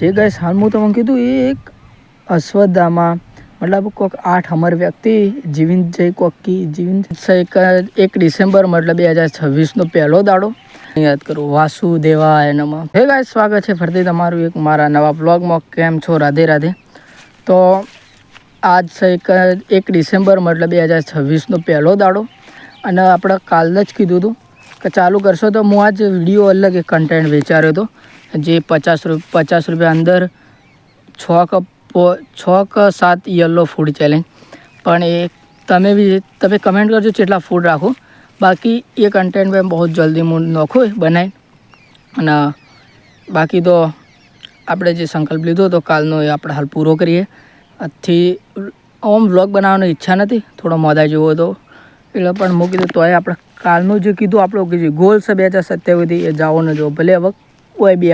જે ગાઈસ હાલ હું તમને કીધું, એ એક અશ્વદ્ધામાં, મતલબ કોઈક આઠ અમર વ્યક્તિ જીવિત જય કોકી જીવિત એક ડિસેમ્બર, મતલબ બે હજાર છવ્વીસનો પહેલો દાડો. યાદ કરું, વાસુદેવાય નમઃ. હે ગાઈસ સ્વાગત છે ફરીથી તમારું એક મારા નવા બ્લોગમાં કેમ છો? રાધે રાધે. તો આજ એક એક ડિસેમ્બર, મતલબ બે હજાર છવ્વીસનો પહેલો દાડો. અને આપણે કાલ જ કીધું હતું કે ચાલુ કરશો તો હું આજ વીડિયો અલગ એક કન્ટેન્ટ વિચાર્યો હતો. જે પચાસ રૂપ, પચાસ રૂપિયા અંદર છ કપ છ કે સાત યલો ફૂડ ચેલેન્જ પણ એ તમે બી, તમે કમેન્ટ કરજો કેટલા ફૂડ રાખો. બાકી એ કન્ટેન્ટ મેં બહુ જલ્દી હું નાખું બનાવી અને બાકી તો આપણે જે સંકલ્પ લીધો હતો કાલનો એ આપણે હાલ પૂરો કરીએ. આજથી ઓમ વ્લોગ બનાવવાની ઈચ્છા નથી, થોડો મોદા જેવો હતો. એટલે પણ મૂકી કીધું તોય આપણે કાલનું જે કીધું, આપણું જે ગોલ છે બે હજાર સત્યાવીસથી એ જાઓ ને જો, ભલે હવે કોઈ બે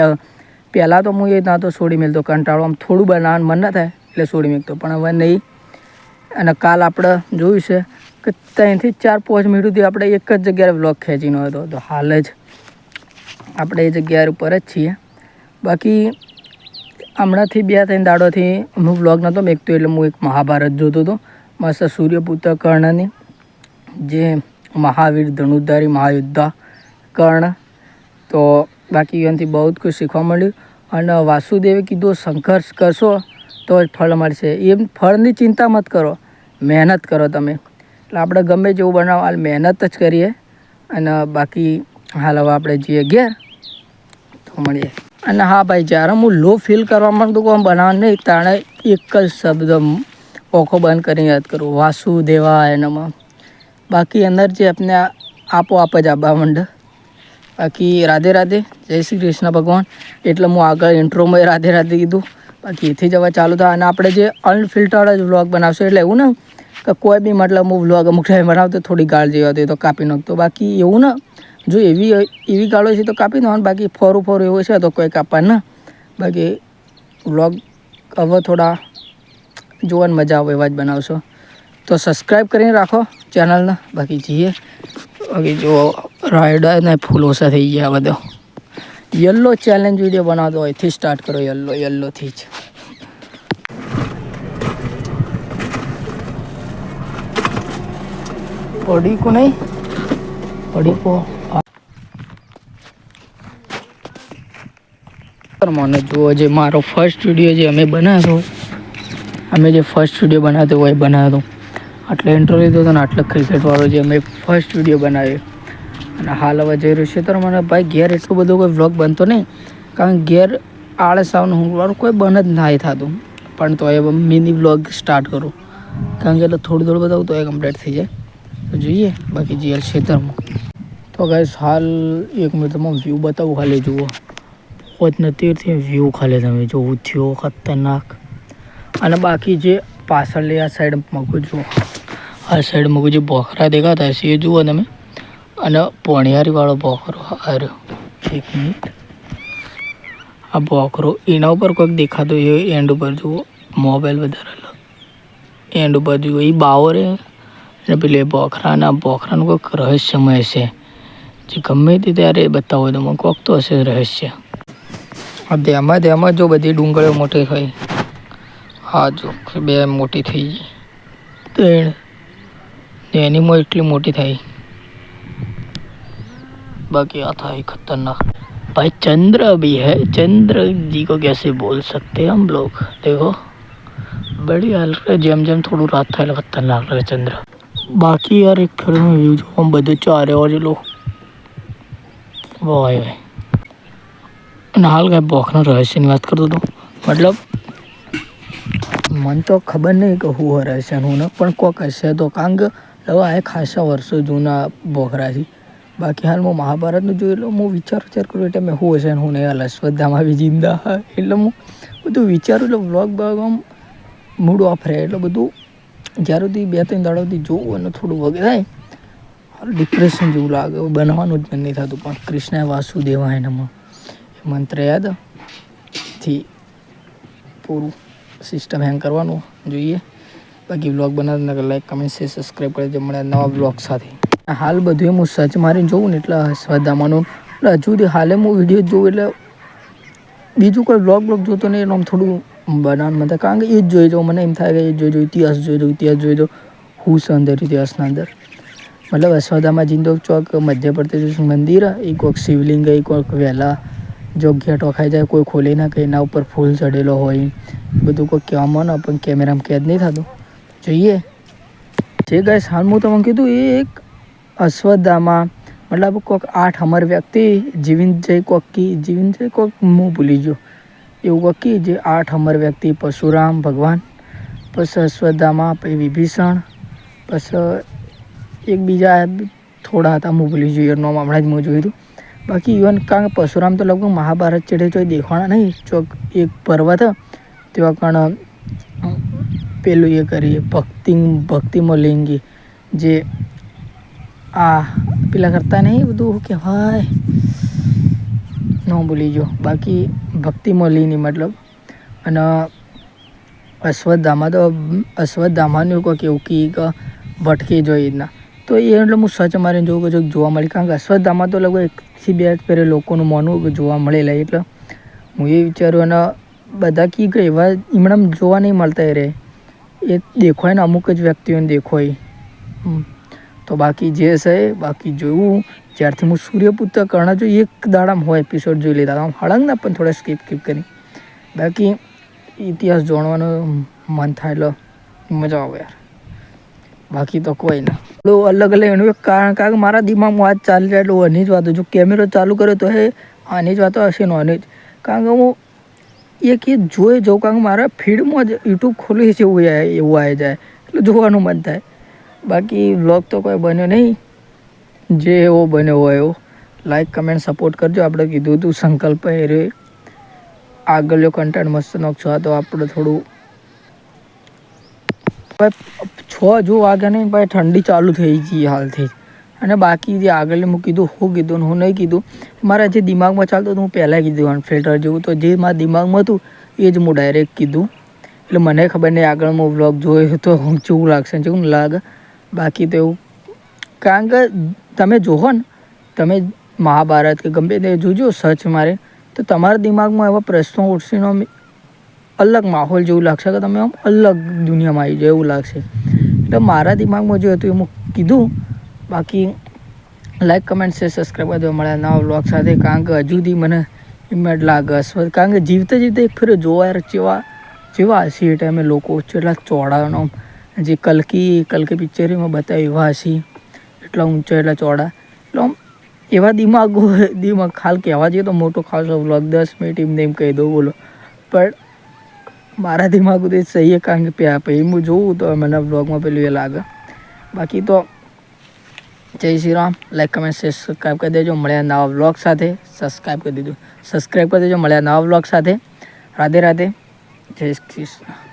પહેલાં તો હું એ ના તો છોડી મેલતો, કંટાળો આમ થોડું બનાવવાનું મન ના થાય એટલે છોડી મેકતો. પણ હવે નહીં. અને કાલ આપણે જોયું છે કે ત્રણથી ચાર પાંચ મિનિટ સુધી આપણે એક જ જગ્યાએ વ્લોગ ખેંચીનો હતો. તો હાલ જ આપણે એ જગ્યા ઉપર જ છીએ. બાકી હમણાંથી બે ત્રણ દાડોથી હું વ્લોગ નહોતો મેકતો એટલે હું એક મહાભારત જોતો હતો. મસ્ત સૂર્યપુત્ર કર્ણની જે મહાવીર ધનુધારી મહાયોદ્ધા કર્ણ. તો બાકી એનાથી બહુ જ કંઈ શીખવા મળ્યું. અને વાસુદેવે કીધું, સંઘર્ષ કરશો તો જ ફળ મળશે. એમ ફળની ચિંતા મત કરો, મહેનત કરો તમે. એટલે આપણે ગમે જેવું બનાવો, હાલ મહેનત જ કરીએ. અને બાકી હાલ હવે આપણે જઈએ ઘેર, તો મળીએ. અને હા ભાઈ, જ્યારે હું લો ફીલ કરવા માંગતું કોમ બનાવવાનું નહીં, તાણે એક જ શબ્દ ઓખો બંધ કરીને યાદ કરું. વાસુદેવા એનામાં બાકી અંદર જે આપને આપોઆપ જ આબા મંડ બાકી રાધે રાધે, જય શ્રી કૃષ્ણ ભગવાન. એટલે હું આગળ ઇન્ટ્રોમાં રાધે રાધે કીધું. બાકી એથી જ ચાલુ થાય. અને આપણે જે અનફિલ્ટર્ડ જ વ્લોગ બનાવશું, એટલે એવું ને કે કોઈ બી મતલબ હું વ્લોગ અમુક ટાઈમ બનાવતો થોડી ગાળ જેવી હતી તો કાપી નાખતો. બાકી એવું ને જો એવી એવી ગાળો છે તો કાપી દો બાકી ફોરું ફોરું એવું છે તો કોઈ કાપવા ના બાકી વ્લોગ હવે થોડા જોવાની મજા આવે એવા જ બનાવશો. તો સબસ્ક્રાઈબ કરીને રાખો ચેનલને બાકી જઈએ. બાકી જો રાયડા ને ફૂલ ઓછા થઈ ગયા બધો યલો ચેલેન્જ વીડિયો બનાવતો હોય એથી સ્ટાર્ટ કરો યલો યલોથી જ. પડી કો નહીં? પડી કો મને જુઓ જે મારો ફર્સ્ટ વીડિયો જે અમે બનાવ્યો, અમે જે ફર્સ્ટ વીડિયો બનાવ્યો હોય બનાવ્યો. આટલે ઇન્ટ્રો લીધો હતો ને, આટલો ક્રિકેટવાળો જે અમે ફર્સ્ટ વીડિયો બનાવ્યો. અને હાલ હવે જઈ રહ્યું છે તો મને ભાઈ ઘેર એટલું બધું કોઈ વ્લોગ બનતો નહીં. કારણ કે ઘેર આળસ હું વાળું કોઈ બન જ નહીં થતું. પણ તો એ મિની વ્લોગ સ્ટાર્ટ કરું. કારણ કે એટલે થોડું થોડું બતાવું તો એ કમ્પ્લીટ થઈ જાય. તો જોઈએ, બાકી જીએલ ક્ષેત્રમાં તો ગાઈસ હાલ એક મિનિટ તમે વ્યૂ બતાવું ખાલી, જુઓ. પોત તીર્થથી વ્યૂ ખાલી તમે જો ઉથ્યો ખતરનાક. અને બાકી જે પાછળની આ સાઈડ મગું જુઓ આ સાઈડ મગું જે બોખરા દેખાતા હશે, એ જુઓ તમે. અને પોણિયારીવાળો બોખરો આ રહ્યો એક મિનિટ. આ બોકરો એના ઉપર કોઈક દેખાતો એ એન્ડ ઉપર જુઓ. મોબાઈલ વધારે અલગ એન્ડ ઉપર જુઓ. એ બાવો રે અને પેલી બોખરાના, બોખરાનું કોઈક રહસ્યમય છે. જે ગમે તે ત્યારે બતાવો તો મને કોક તો હશે રહસ્ય. આ તેમાં તેમાં જો બધી ડુંગળીઓ મોટી થઈ. હા, જો બે મોટી થઈ ગઈ. ત્રણ. એની એટલી મોટી થઈ. बाकी आता है खतरनाक भाई चंद्र भी है चंद्र जी को कैसे बोल सकते हैं हम लोग देखो बड़ी हल्का જેમ જેમ થોડું રાત થાય એટલે ખતરનાક લાગે ચંદ્ર બાકી યાર એક ફિલ્મ વ્યૂ જો આમ બધું ચારે બાજુ લો વાય વાય અને હાલ કાંઈ બોખના રહસ્યની વાત કરતો હતો મતલબ મને તો ખબર નહીં કે હું રહસ્ય હું ને પણ કોક હશે તો કારણ કે હવે આ ખાસા વર્ષો જૂના બોખરા છે બાકી હાલ હું મહાભારતનું જોયું એટલે હું વિચાર વિચાર કરું એટલે મેં શું હશે હું નહીં હાલ અશ્વત્થામાં બી જિંદા હા. એટલે હું બધું વિચારું એટલે વ્લોગ બ્લોગ આમ મૂડ ઓફ રહે. એટલે બધું જ્યારે સુધી બે ત્રણ દાડાથી જોવું અને થોડું વગે ડિપ્રેશન જેવું લાગે. બનવાનું જ મન નહીં થતું. પણ કૃષ્ણ વાસુદેવા એનામાં એ મંત્ર યાદ? થી પૂરું સિસ્ટમ હેંગ કરવાનું જોઈએ. બાકી વ્લોગ બનાવતા લાઈક કમેન્ટ શેર સબસ્ક્રાઈબ કરી દે મળે નવા વ્લોગ સાથે. હાલ બધું એમ હું સર્ચ મારીને જોઉં ને એટલે સ્વદામાનું એટલે હજુ સુધી હાલે હું વીડિયો જોઉં એટલે બીજું કોઈ બ્લોગ બ્લોગ જોતો નહીં એનું આમ થોડું બનાવવાનું થાય. કારણ કે એ જ જોઈ જાઉં, મને એમ થાય કે એ જોઈ જાઉં, ઇતિહાસ જોઈ જાઉં, ઇતિહાસ જોઈ જાઉં. હું છે અંદર, ઇતિહાસના અંદર. મતલબ અશ્વધામાં જિંદો ચોક, મધ્યપ્રદેશ મંદિર એ કોઈક શિવલિંગ એ કોઈક વહેલા જો ગેટ વખાઈ જાય, કોઈ ખોલી નાખે એના ઉપર ફૂલ ચડેલો હોય. બધું કોઈ કહેવામાં ન પણ કેમેરામાં કેદ નહીં થતું. જોઈએ. જે ગાય હાલ હું તમને કીધું, એ એક અશ્વત્થામાં મતલબ કોઈક આઠ અમર વ્યક્તિ જીવિત જય કોક કી જીવિત જય કોક હું ભૂલી ગયો. એવું કોક કી જે આઠ અમર વ્યક્તિ, પરશુરામ, ભગવાન પછી અશ્વત્થામાં પછી વિભીષણ પછી એક બીજા થોડા હતા હું ભૂલી ગયો, એનું નામ હમણાં જ મેં જોયું હતું. બાકી ઇવન કારણ કે પરશુરામ તો લગભગ મહાભારત ચડે તો દેખાણા નહીં ચોક એક પર્વત તેવા કણ, પેલું એ કરીએ ભક્તિ ભક્તિમાં લિંગી જે આ પેલા કરતા નહીં બધું શું કહેવાય ન ભૂલી જો બાકી ભક્તિમાં લીની મતલબ અને અશ્વત્થામાં તો અશ્વત્થામાનું કોઈ કેવું કે ભટકી જોઈ રીતના તો એ એટલે હું સર્ચ મારીને જોઉં કે જોવા મળી કારણ કે અશ્વત્થામાં તો લગભગ એકથી બે પહેરે લોકોનું માનવું કે જોવા મળેલા એટલે હું એ વિચારું અને બધા કી કે એવા હમણાં જોવા નહીં મળતા એ રહે એ દેખોય ને અમુક જ વ્યક્તિઓને દેખોય. તો બાકી જે છે, બાકી જોયું, જ્યારથી હું સૂર્યપુત્ર કર્ણ જો એક દાડામાં હોય એપિસોડ જોઈ લીધા. આમ હળંગના પણ થોડા સ્કીપ કીપ કરી. બાકી ઇતિહાસ જાણવાનું મન થાય એટલે મજા આવે યાર. બાકી તો કોઈ ના. પેલું અલગ અલગ એનું એક કારણ કારણ કે મારા દિમાગમાં વાત ચાલી જાય એટલે આની જ વાતો જો કેમેરો ચાલુ કર્યો તો હે, આની જ વાતો હશે ને આની જ. કારણ કે હું એક એ જોઈ જાઉં કારણ કે મારા ફીડમાં જ યુટ્યુબ ખોલી છે એવું એવું આવી જાય. એટલે જોવાનું મન થાય. બાકી વ્લોગ તો કોઈ બન્યો નહીં. જે એવો બન્યો હોય એવો. લાઈક કમેન્ટ સપોર્ટ કરજો. આપણે કીધું હતું સંકલ્પ એ રે આગળ જો કન્ટેન્ટ મસ્ત આ તો આપણે થોડું છ જો વાગ્યા નહીં ભાઈ, ઠંડી ચાલુ થઈ ગઈ હાલથી. અને બાકી જે આગળ હું કીધું હું કીધું ને હું નહીં કીધું, મારા જે દિમાગમાં ચાલતું હતું, હું પહેલાં કીધું ફિલ્ટર જેવું. તો જે મારા દિમાગમાં હતું, એ જ હું ડાયરેક્ટ કીધું. એટલે મને ખબર નહીં આગળ હું વ્લોગ જોયો તો હું કેવું લાગશે કેવું લાગે. બાકી તો એવું. કારણ કે તમે જોહો ને, તમે મહાભારત કે ગમે તે જોજો સર્ચ મારે, તો તમારા દિમાગમાં એવા પ્રશ્નો ઉઠશેનો અલગ માહોલ જેવું લાગશે કે તમે આમ અલગ દુનિયામાં આવી જાય એવું લાગશે. એટલે મારા દિમાગમાં જે હતું એ મેં કીધું, બાકી લાઈક કમેન્ટ શેર સબસ્ક્રાઈબ કરી દો મળ્યા નવા બ્લોગ સાથે. કારણ કે હજુ સુધી મને એમ જ લાગે કારણ કે જીવતે જીવતે એક ફેર જોવા જેવા જેવા હશે એ ટાઈમે લોકો. એટલા ચોડાનો જે કલકી કલકી પિક્ચરમાં બતાવ્યું હશી એટલા ઊંચા, એટલા ચોડા. એટલે આમ એવા દિમાગ દિમાગ ખાલ કહેવા જઈએ તો મોટો ખાસો વ્લોગ દસ મિનિટ એમને એમ કહી દઉં, બોલો. પણ મારા દિમાગ તો સહી કારણ કે પ્યા, પછી હું જોઉં તો મને વ્લોગમાં પેલું એ લાગે. બાકી તો Jai Shri Ram. Like comment share subscribe કરી દેજો. મળ્યા નવા વ્લોગ સાથે. સબસ્ક્રાઈબ કરી દેજો સબસ્ક્રાઈબ કરી દેજો. મળ્યા નવા વ્લોગ સાથે. રાધે રાધે. જય શ્રી કૃષ્ણ.